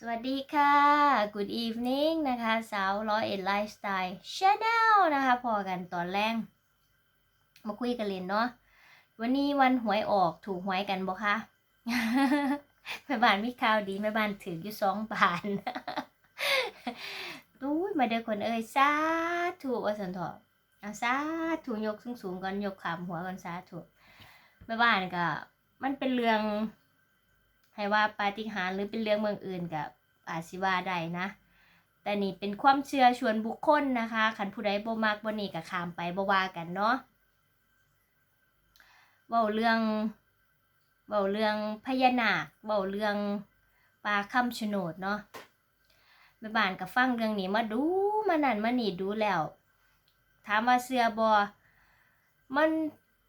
สวัสดีค่ะ Good evening นะคะสาวร้อยเอ็ดไลฟ์สไตล์ชาแนลนะคะ พอกันตอนแรกมาคุยกันเล่นเนาะวันนี้วันหวยออกถูกหวยกันบ่คะแม่บ้านมีข่าวดีแม่บ้านถืออยู่สองบานอุ้มาเด้อคนเอ้ยสาธุว่าสันเอเอาสาธุยกสูงๆก่อนยกขามหัวก่อนสาธุแม่บ้านก็มันเป็นเรื่อง ให้ว่าปาฏิหาริย์หรือเป็นเรื่องเมืองอื่นกับอาจสิว่าได้นะ แต่นี่เป็นความเชื่อชวนบุคคลนะคะขันผู้ใดบ่มักบ่นี่ก็ขามไปบ่ว่ากันเนาะเว้าเรื่องเว้าเรื่องพญานาคเว้าเรื่องปลาคำชโนดเนาะแม่บ้านก็ฟังเรื่องนี้มาดูมานั่นมานี่ดูแล้ว ถามว่าเชื่อบ่มัน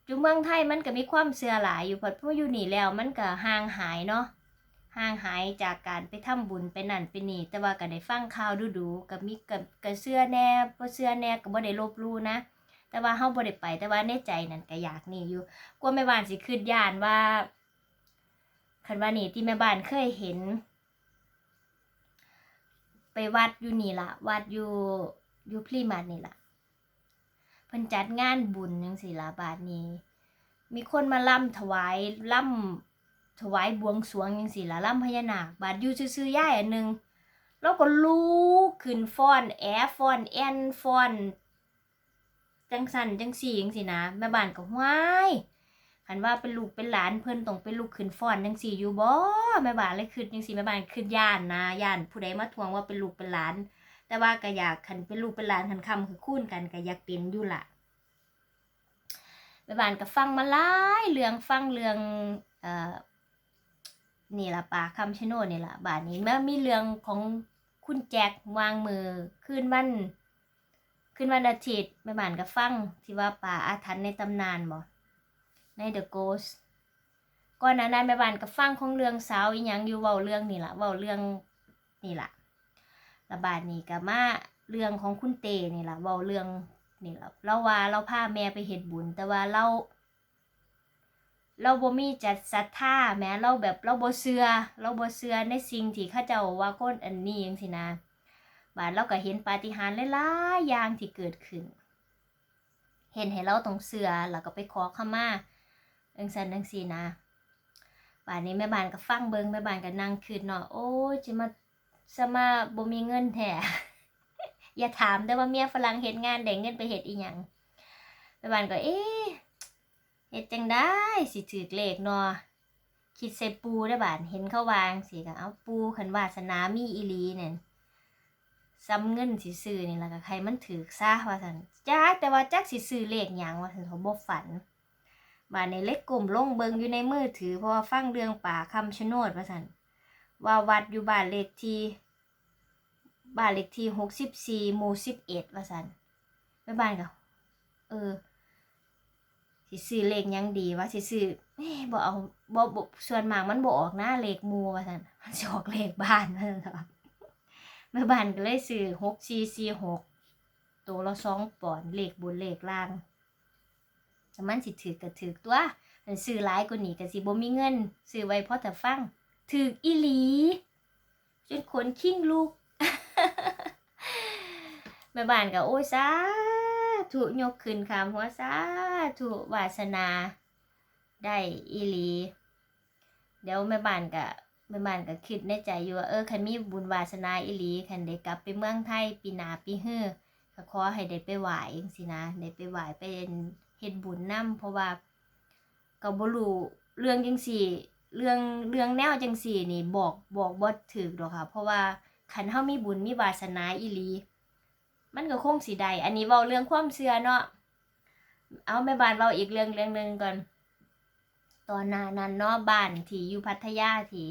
อยู่เมืองไทยมันก็มีความเชื่อหลายอยู่เพราะพออยู่นี่แล้วมันก็ห่างหายเนาะ ห่างหายจากการไปทำบุญไปนั่นไปนี่ แต่ว่าก็ได้ฟังข่าวดูๆกับมีกับกับเสื้อแน่บ่เสื้อแน่ก็บ่ได้ลบลู่นะ แต่ว่าเฮาบ่ได้ไป แต่ว่าในใจนั่นก็อยากนี่อยู่กลัวแม่บ้านสิคิดย่านว่าคันว่านี่ที่แม่บ้านเคยเห็น ไปวัดอยู่นี่ล่ะวัดอยู่อยู่พลีมัดนี่ล่ะเพิ่นจัดงานบุญจังซี่ล่ะบาดนี้ มีคนมาล่ำถวายล่ำ ถวายบวงสรวงยังสิละล่ำพญานาคบาดอยู่ซื่อๆย่ายอันหนึ่งแล้วก็ลูกขึ้นฟ้อนแอฟ้อนแอนฟ้อนจังสันจังสี่จังสินะแม่บ้านก็ห้ายคันว่าเป็นลูกเป็นหลานเพิ่นต้องเป็นลูกขึ้นฟ้อนจังสี่อยู่บ่แม่บ้านเลยคิดจังสี่แม่บ้านคิดย่านนะย่านผู้ใดมาทวงว่าเป็นลูกเป็นหลาน แต่ว่าก็อยากคันเป็นลูกเป็นหลานคันคำคือคุ้นกันก็อยากเป็นอยู่ละแม่บ้านก็ฟังมาหลายเรื่องฟังเรื่องเอ่อ นี่ละป่าคำชะโนดนี่ละบาดนี้แม่มีเรื่องของคุณแจ็ควางมือคืนวันคืนวันอาทิตย์แม่บ้านก็ฟังที่ว่าป่าอาถรรพ์ในตำนานบ่ใน The Ghost ก่อนหน้านั้นแม่บ้านก็ฟังของเรื่องสาวอีหยังอยู่เว้าเรื่องนี่ละเว้าเรื่องนี่ละระบาดนี้ก็มาเรื่องของคุณเตนี่ละเว้าเรื่องนี่แหละเราว่าเราพาแม่ไปเฮ็ดบุญ แต่ว่าเรา เราบ่มีจัดศรัทธาแม้เราแบบเราบ่เชื่อเราบ่เชื่อในสิ่งที่เขาเจ้าว่าคนอันนี้จังซี่นะบาดเราก็เห็นปาฏิหาริย์หลายๆอย่างที่เกิดขึ้น เห็นให้เราต้องเชื่อแล้วก็ไปขอขมาจังซั่นจังซี่นะบาดนี้แม่บ้านก็ฟังเบิงแม่บ้านก็นั่งคิดเนาะโอ้ยจิมาสมาบ่มีเงินแท้อย่าถามได้ว่าเมียฝรั่งเฮ็ดงานได้เงินไปเฮ็ดอีหยังแม่บ้านก็เอ๊ะ ฮ็ดจังได้สิถือเลขเนาะคิดใส่ปูได้บาดเห็นเขาวางสิก็เอาปูคันวาสนามีอีลีเนี่ยซ้ำเงินสิซื้อนี่ล่ะก็ใครมันถือซะว่าซั่นจ้าแต่ว่าจักสิซื้อเลขหยังว่าซั่นเขาบ่ฝันบาดในเล็กกลุ่มลงเบิงอยู่ในมือถือเพราะว่าฟังเรื่องป่าคำชะโนดว่าซั่นว่าวัดอยู่บ้านเลขที่บ้านเลขที่หกสิบสี่หมู่สิบเอ็ดว่าสันแม่บ้านก็เออ สิซื้อเลขยังดีว่าสิซื้อเอ้บ่เอาบ่บ่ส่วนมากมันบ่ออกหน้าเลขมูว่าสันมันสิออกเลขบ้านว่าซั่นครับแม่บ้านก็เลยซื้อหกสี่สี่หกตัวละสองปอนด์เลขบนเลขล่างแต่มันสิถือก็ถือตัวอันซื้อหลายกว่านี้ก็สิบ่มีเงินซื้อไว้เพราะแต่ฟังถืออีหลี จนขนคิงลูกแม่บ้านก็โอ้ยสา ถูยกขึ้นคำหัวสาถูวาสนา ได้อีหลี เดี๋ยวแม่บ้านก็แม่บ้านก็คิดในใจอยู่ว่าเออคันมีบุญวาสนาอีหลีคันได้กลับไปเมืองไทยปีนาปีเฮือก็ขอให้ได้ไปไหว้จังซี่นะได้ไปไหว้เป็นเฮ็ดบุญนํเพราะว่าก็บ่รู้เรื่องจังซี่ เรื่องเรื่องแนวจังซี่นี่บอกบอกบ่ถูกดอกค่ะ เพราะว่าขันเฮามีบุญมีวาสนาอีหลี มันก็คงสิได้อันนี้เว้าเรื่องความเชื่อเนาะเอาแม่บ้านเว้าอีกเรื่องเรื่องหนึ่งก่อนตอนนานั้นเนาะบ้านที่อยู่พัทยาที่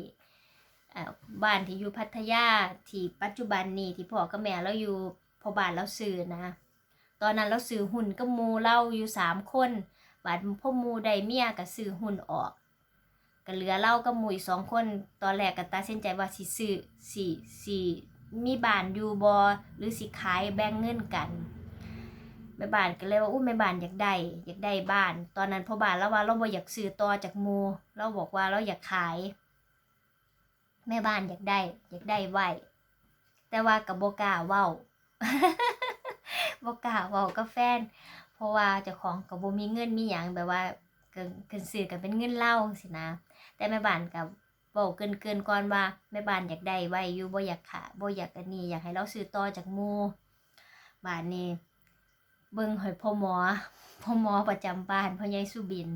เออบ้านที่อยู่พัทยาที่ปัจจุบันนี้ที่พ่อกับแม่เราอยู่พอบ้านเราซื้อนะ ตอนนั้นเราซื้อหุ้นกับมู่เราอยู่สามคนบาดพ่อมูได้เมียก็ซื้อหุ้นออกก็เหลือเรากับหมุยสองคน ตอนแรกก็ตัดสินใจว่าสิซื้อสิสิ มีบ้านอยู่บอหรือสิขายแบ่งเงินกันแม่บ้านก็เลยว่าอู้แม่บ้านอยากได้อยากได้บ้าน ตอนนั้นพ่อบ้านเราว่าเราบ่อยากซื้อต่อจากมูเราบอกว่าเราอยากขาย แม่บ้านอยากได้อยากได้ไว้แต่ว่ากับโบกาเว้าบกาเว้ากับแฟน เพราะว่าเจ้าของกับโบมีเงินมีหยังแบบว่าเกินเกินซื้อกันเป็นเงินเล่าสินะ แต่แม่บ้านกับ เว้าเกินเกินก่อนว่าแม่บ้านอยากได้ไว้อยู่บ่อยากขาบ่อยากอันนี้อยากให้เราซื้อต่อจากมูบ้านนี้ เบิ่งหอยพ่อหมอพ่อหมอประจำบ้านพ่อใหญ่สุบิน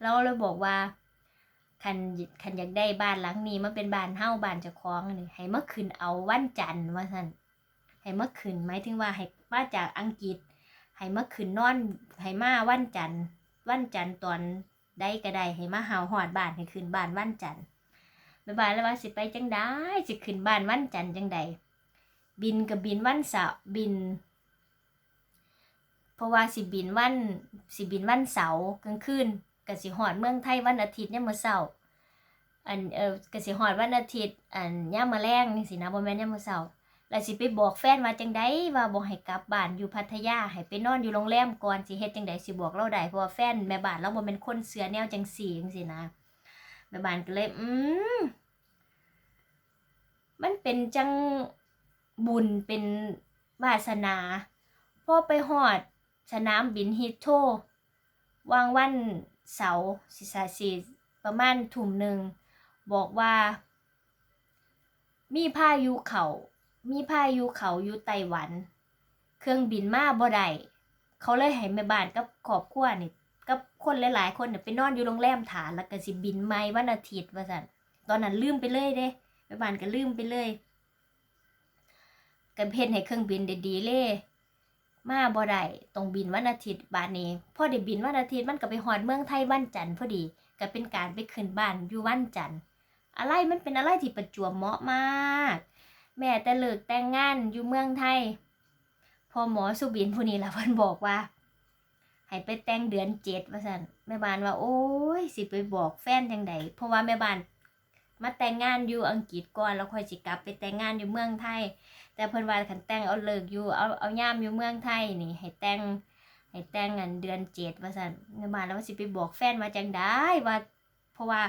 เราเลยบอกว่าคันคันอยากได้บ้านหลังนี้มันเป็นบ้านเฮาบ้านเจ้าของนี่ให้มาขึ้นเอาวันจันทร์ว่าซั่นให้มาขึ้นหมายถึงว่าให้มาจากอังกฤษให้มาขึ้นนอนให้มาวันจันทร์วันจันทร์ตอนได้ก็ได้ให้มาหาหอดบ้านให้ขึ้นบ้านวันจันทร์ แม่บ้านแล้วว่าสิไปจังได้สิขึ้นบ้านวันจันทร์จังใดบินกับบินวันเสาร์บิน เพราะว่าสิบินวันสิบินวันเสาร์กลางคืนก็สิฮอดเมืองไทยวันอาทิตย์ยามมื้อเช้าอันเออก็สิฮอดวันอาทิตย์อันยามมื้อแลงจังซี่นะบ่แม่นยามมื้อเช้าแล้วสิไปบอกแฟนว่าจังไดว่าบ่ให้กลับบ้านอยู่พัทยาให้ไปนอนอยู่โรงแรมก่อนสิเฮ็ดจังไดสิบอกเราได้เพราะว่าแฟนแม่บ้านเราบ่เป็นคนเสือแนวจังซี่จังซี่นะ ม่บ้านก็เลย อืมมันเป็นจังบุญเป็นวาสนาพ่อไปฮอดสนามบินฮิตโทวางวันเสาร์สิสาสิประมาณทุ่มหนึ่ง บอกว่า มีพายุเขา มีพายุเขาอยู่ไต้หวัน เครื่องบินมาบ่ได้เขาเลยให้แม่บ้านกับครอบครัวนี่ กับคนหลาย ๆ คนเนี่ยไปนอนอยู่โรงแรมฐานแล้วก็สิบินไม่วันอาทิตย์ว่าซั่นตอนนั้นลืมไปเลยเด้แม่บ้านก็ลืมไปเลยก็เฮ็ดให้เครื่องบินด้ดีเลยมาบ่ได้ต้องบินวันอาทิตย์บ้าดนี้พอได้บินวันอาทิตย์มันก็ไปฮอดเมืองไทยวันจันทร์พอดีก็เป็นการไปขึ้นบ้านอยู่วันจันทร์อะไรมันเป็นอะไรที่ประจวบเหมาะมาก แม่แต่เลิกแต่งงานอยู่เมืองไทย พอหมอสุบินผู้นี้ละเพิ่นบอกว่า ให้ไปแต่งเดือนเจ็ดว่าซั่นแม่บ้านว่า โอ้ย สิไปบอกแฟนจังใดเพราะว่าแม่บ้านมาแต่งงานอยู่อังกฤษก่อนแล้วค่อยสิกลับไปแต่งงานอยู่เมืองไทย แต่เพิ่นว่าคันแต่งเอาเลิกอยู่เอาเอาย่ามอยู่เมืองไทยนี่ ให้แต่งให้แต่งอันเดือนเจ็ดว่าซั่นแม่บ้านแล้วว่าสิไปบอกแฟนว่าจังได้ว่า เพราะว่า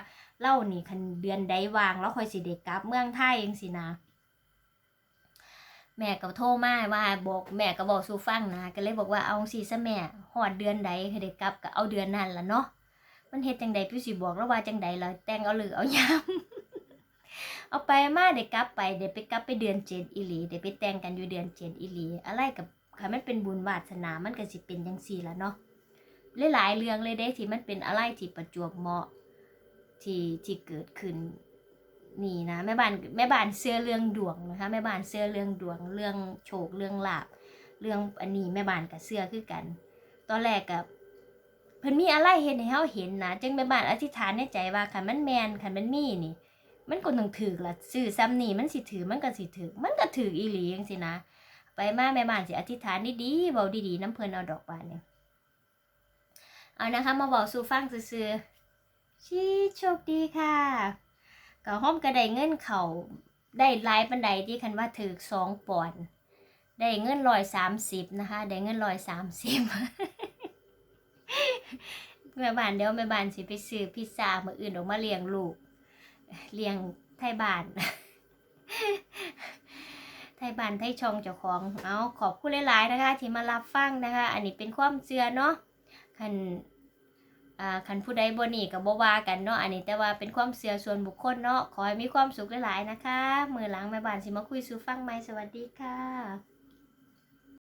เล่านี่คันเดือนใดวางแล้วค่อยสิได้กลับเมืองไทยจังซี่นะ แม่ก็โทรมาว่าบอกแม่ก็บอกสู่ฟังนะก็เลยบอกว่าเอาสิซะแม่ฮอดเดือนใดให้ได้กลับก็เอาเดือนนั้นละเนาะมันเฮ็ดจังใดพี่สิบอกแล้วว่าจังใดล่ะแต่งเอาหรือเอายามเอาไปมาได้กลับไปเดี๋ยวไปกลับไปเดือนเจ็ดอีหลีเดี๋ยวไปแต่งกันอยู่เดือนเจ็ดอีหลี อะไรกับค่ะมันเป็นบุญวาสนามันก็สิเป็นจังซี่ละเนาะหลายๆเรื่องเลยเด้ที่มันเป็นอะไรที่ประจวบเหมาะที่ที่เกิดขึ้น นี่นะแม่บ้านแม่บ้านเสื้อเรื่องดวงนะคะแม่บ้านเสื้อเรื่องดวงเรื่องโชคเรื่องลาบเรื่องอันนี้แม่บ้านกับเสื้อคือกัน ตอนแรกกับเพิ่นมีอะไรเห็นให้เฮาเห็นนะจึงแม่บ้านอธิษฐานในใจว่าคันมันแมนคันมันมีนี่ มันก็ต้องถือละซื้อซ้ำนี่มันสิถือมันก็สิถือมันก็ถืออีหลีจังซี่นะ ไปมาแม่บ้านสิอธิษฐานดีๆเว้าดีๆน้ำเพิ่นเอาดอกบานเนี่ยเอานะคะมาบอกสู่ฟังซื่อๆชีโชคดีค่ะ ก็ห้อมก็ได้เงินเขาได้หลายปันใดที่คันว่าถือสองปอนด์ได้เงินร้อยสามสิบนะคะ ได้เงินร้อยสามสิบแม่บ้านเดี๋ยวแม่บ้านสิไปซื้อพิซซ่ามืออื่นออกมาเลี้ยงลูกเลี้ยงไทยบ้าน ไทยบ้านไทยชองเจ้าของเอาขอบคุณหลายๆนะคะ ที่มารับฟังนะคะ อันนี้เป็นความเชื่อเนาะคัน อ่าคันผู้ใดบ่นี่ก็บ่ว่ากันเนาะอันนี้แต่ว่าเป็นความเสียส่วนบุคคลเนาะขอให้มีความสุขหลายๆนะคะ มือหลังแม่บ้านสิมาคุยสู่ฟังใหม่สวัสดีค่ะ